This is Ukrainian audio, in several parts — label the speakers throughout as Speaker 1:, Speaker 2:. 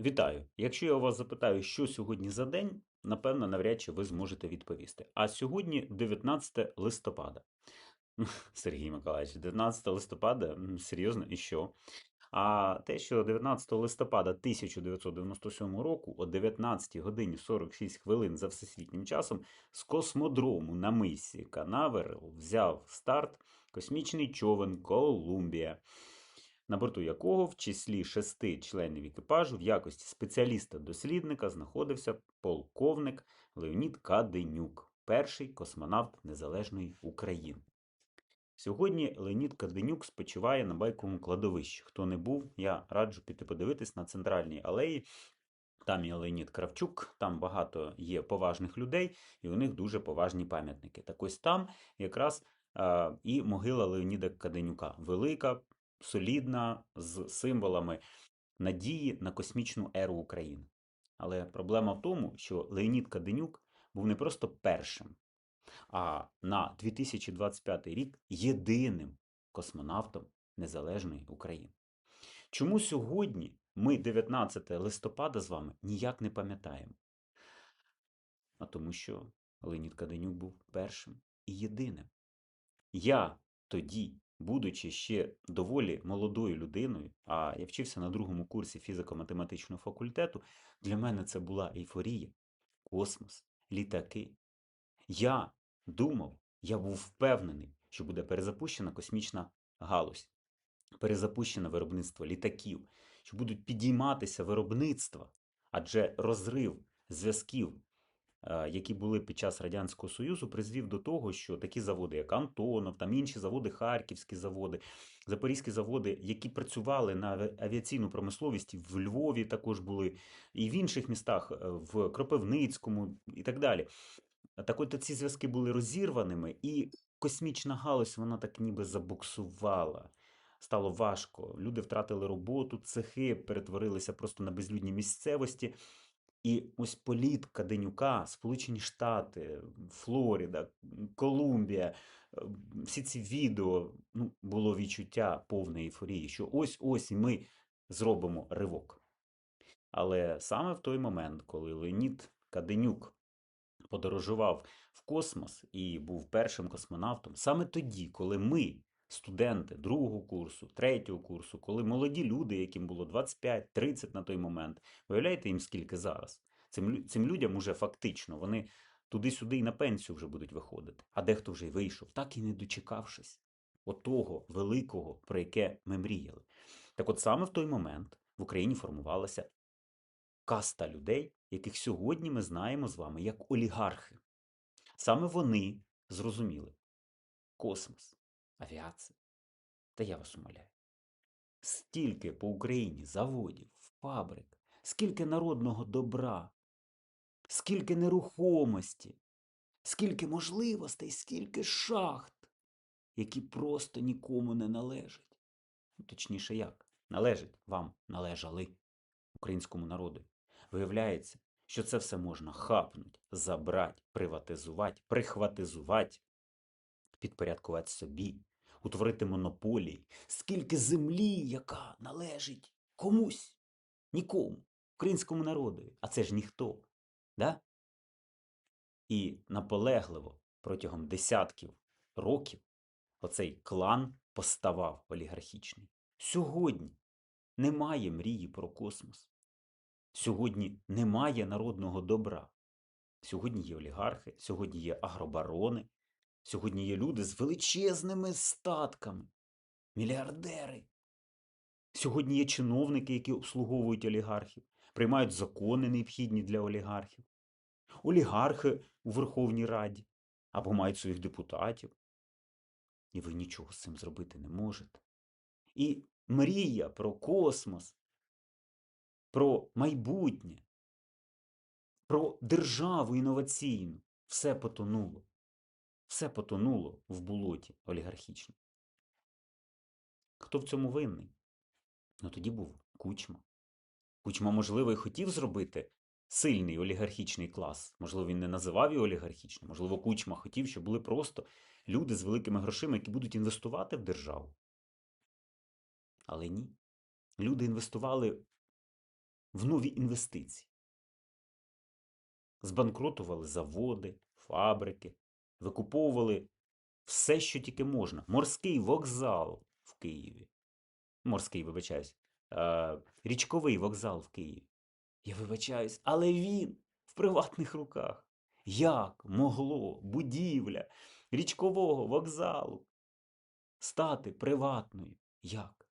Speaker 1: Вітаю! Якщо я вас запитаю, що сьогодні за день, напевно, навряд чи ви зможете відповісти. А сьогодні 19 листопада. Сергій Миколаївич, 19 листопада? Серйозно, і що? А те, що 19 листопада 1997 року о 19 годині 46 хвилин за всесвітнім часом з космодрому на мисі Канаверал взяв старт космічний човен Колумбія на борту якого в числі шести членів екіпажу в якості спеціаліста-дослідника знаходився полковник Леонід Каденюк, перший космонавт Незалежної України. Сьогодні Леонід Каденюк спочиває на байковому кладовищі. Хто не був, я раджу піти подивитись на центральній алеї. Там є Леонід Кравчук, там багато є поважних людей, і у них дуже поважні пам'ятники. Так ось там якраз і могила Леоніда Каденюка. Велика, солідна, з символами надії на космічну еру України. Але проблема в тому, що Леонід Каденюк був не просто першим, а на 2025 рік єдиним космонавтом Незалежної України. Чому сьогодні ми 19 листопада з вами ніяк не пам'ятаємо? А тому що Леонід Каденюк був першим і єдиним. Я тоді, будучи ще доволі молодою людиною, а я вчився на другому курсі фізико-математичного факультету, для мене це була ейфорія, космос, літаки. Я думав, я був впевнений, що буде перезапущена космічна галузь, перезапущене виробництво літаків, що будуть підійматися виробництва, адже розрив зв'язків, які були під час Радянського Союзу, призвів до того, що такі заводи, як Антонов, там інші заводи, харківські заводи, запорізькі заводи, які працювали на авіаційну промисловість, в Львові також були, і в інших містах, е, в Кропивницькому і так далі. Так от ці зв'язки були розірваними, і космічна галузь вона так ніби забуксувала. Стало важко. Люди втратили роботу, цехи перетворилися просто на безлюдні місцевості. І ось політ Каденюка, Сполучені Штати, Флоріда, Колумбія, всі ці відео, ну, було відчуття повної ейфорії, що ось ось ми зробимо ривок. Але саме в той момент, коли Леонід Каденюк подорожував в космос і був першим космонавтом, саме тоді, коли ми, студенти другого курсу, третього курсу, коли молоді люди, яким було 25-30 на той момент, виявляєте їм скільки зараз? Цим, цим людям уже фактично вони туди-сюди і на пенсію вже будуть виходити, а дехто вже й вийшов, так і не дочекавшись отого великого, про яке ми мріяли. Так от саме в той момент в Україні формувалася каста людей, яких сьогодні ми знаємо з вами як олігархи. Саме вони зрозуміли космос, авіація. Та я вас умоляю. Стільки по Україні заводів, фабрик, скільки народного добра, скільки нерухомості, скільки можливостей, скільки шахт, які просто нікому не належать. Ну, Точніше, як? Належать вам належали українському народу. Виявляється, що це все можна хапнуть, забрати, приватизувати, прихватизувати, підпорядкувати собі, утворити монополії, скільки землі, яка належить комусь, нікому, українському народу, а це ж ніхто. Да? І наполегливо протягом десятків років оцей клан поставав олігархічний. Сьогодні немає мрії про космос. Сьогодні немає народного добра. Сьогодні є олігархи, сьогодні є агробарони, сьогодні є люди з величезними статками, мільярдери. Сьогодні є чиновники, які обслуговують олігархів, приймають закони, необхідні для олігархів. Олігархи у Верховній Раді або мають своїх депутатів. І ви нічого з цим зробити не можете. І мрія про космос, про майбутнє, про державу інноваційну все потонуло. Все потонуло в болоті олігархічному. Хто в цьому винний? Ну тоді був Кучма. Кучма, можливо, і хотів зробити сильний олігархічний клас. Можливо, він не називав його олігархічним. Можливо, Кучма хотів, щоб були просто люди з великими грошима, які будуть інвестувати в державу. Але ні. Люди інвестували в нові інвестиції. Збанкрутували заводи, фабрики, викуповували все, що тільки можна. Морський вокзал в Києві. Морський, вибачаюсь, е, річковий вокзал в Києві. Я вибачаюсь, але він в приватних руках. Як могло будівля річкового вокзалу стати приватною? Як?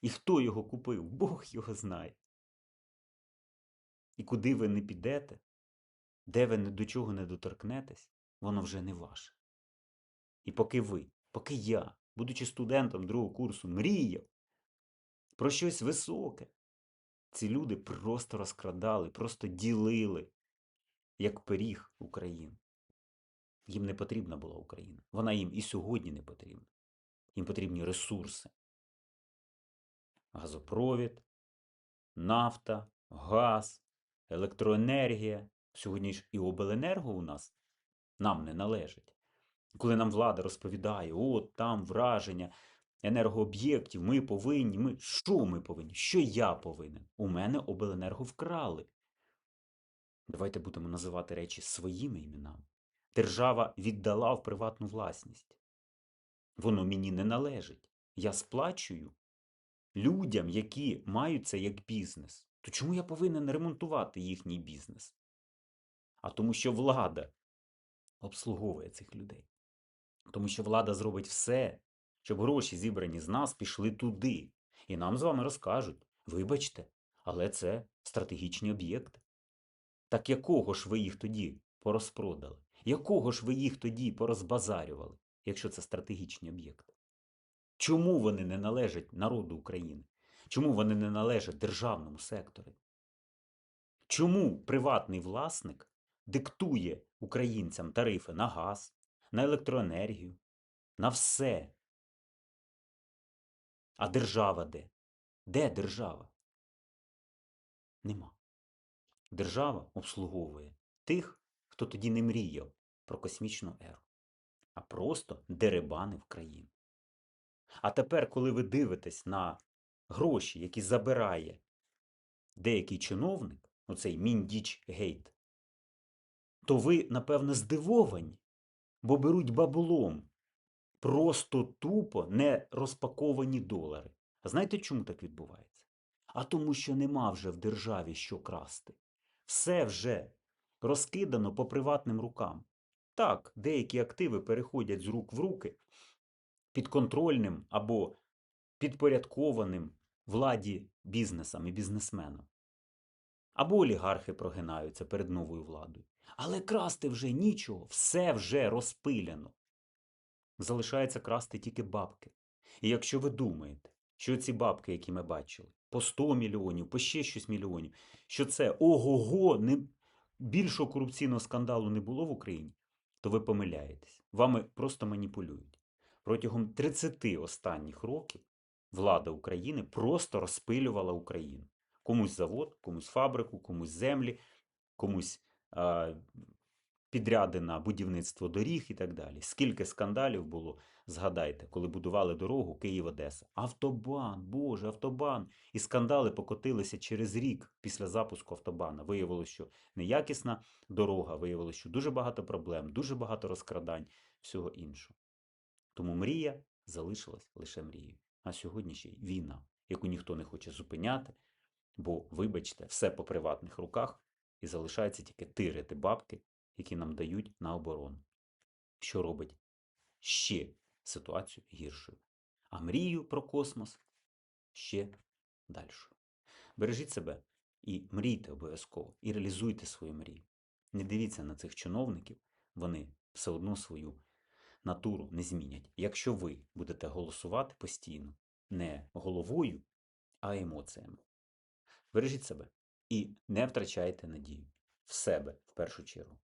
Speaker 1: І хто його купив? Бог його знає. І куди ви не підете, де ви до чого не доторкнетесь, воно вже не ваше. І поки ви, поки я, будучи студентом другого курсу, мріяв про щось високе, ці люди просто розкрадали, просто ділили, як пиріг Україну. Їм не потрібна була Україна. Вона їм і сьогодні не потрібна. Їм потрібні ресурси. Газопровід, нафта, газ, електроенергія. Сьогодні ж і обленерго у нас нам не належить. Коли нам влада розповідає, от там враження енергооб'єктів, ми повинні, ми що ми повинні? Що я повинен? У мене обленерго вкрали. Давайте будемо називати речі своїми іменами. Держава віддала в приватну власність. Воно мені не належить. Я сплачую людям, які мають це як бізнес. То чому я повинен ремонтувати їхній бізнес? А тому, що влада обслуговує цих людей. Тому що влада зробить все, щоб гроші, зібрані з нас, пішли туди. І нам з вами розкажуть: вибачте, але це стратегічні об'єкти. Так якого ж ви їх тоді порозпродали? Якого ж ви їх тоді порозбазарювали, якщо це стратегічні об'єкти? Чому вони не належать народу України? Чому вони не належать державному сектору? Чому приватний власник диктує українцям тарифи на газ, на електроенергію, на все? А держава де? Де держава? Нема. Держава обслуговує тих, хто тоді не мріяв про космічну еру, а просто деребанив країну. А тепер, коли ви дивитесь на гроші, які забирає деякий чиновник, оцей Міндіч Гейт, то ви, напевно, здивовані, бо беруть баблом просто тупо не розпаковані долари. А знаєте, чому так відбувається? А тому, що нема вже в державі що красти. Все вже розкидано по приватним рукам. Так, деякі активи переходять з рук в руки підконтрольним або підпорядкованим владі бізнесам і бізнесменам. Або олігархи прогинаються перед новою владою. Але красти вже нічого, все вже розпиляно. Залишається красти тільки бабки. І якщо ви думаєте, що ці бабки, які ми бачили, по 100 мільйонів, по ще щось мільйонів, що це ого-го, не... більшого корупційного скандалу не було в Україні, то ви помиляєтесь. Вами просто маніпулюють. Протягом 30 останніх років влада України просто розпилювала Україну. Комусь завод, комусь фабрику, комусь землі, комусь підряди на будівництво доріг і так далі. Скільки скандалів було, згадайте, коли будували дорогу Київ-Одеса. Автобан, Боже, автобан. І скандали покотилися через рік після запуску автобана. Виявилося, що неякісна дорога, виявилося, що дуже багато проблем, дуже багато розкрадань, всього іншого. Тому мрія залишилась лише мрією. А сьогодні ще й війна, яку ніхто не хоче зупиняти, бо, вибачте, все по приватних руках і залишається тільки тирити бабки, які нам дають на оборону, що робить ще ситуацію гіршою. А мрію про космос ще дальшою. Бережіть себе і мрійте обов'язково, і реалізуйте свою мрію. Не дивіться на цих чиновників, вони все одно свою натуру не змінять. Якщо ви будете голосувати постійно, не головою, а емоціями. Бережіть себе і не втрачайте надію в себе в першу чергу.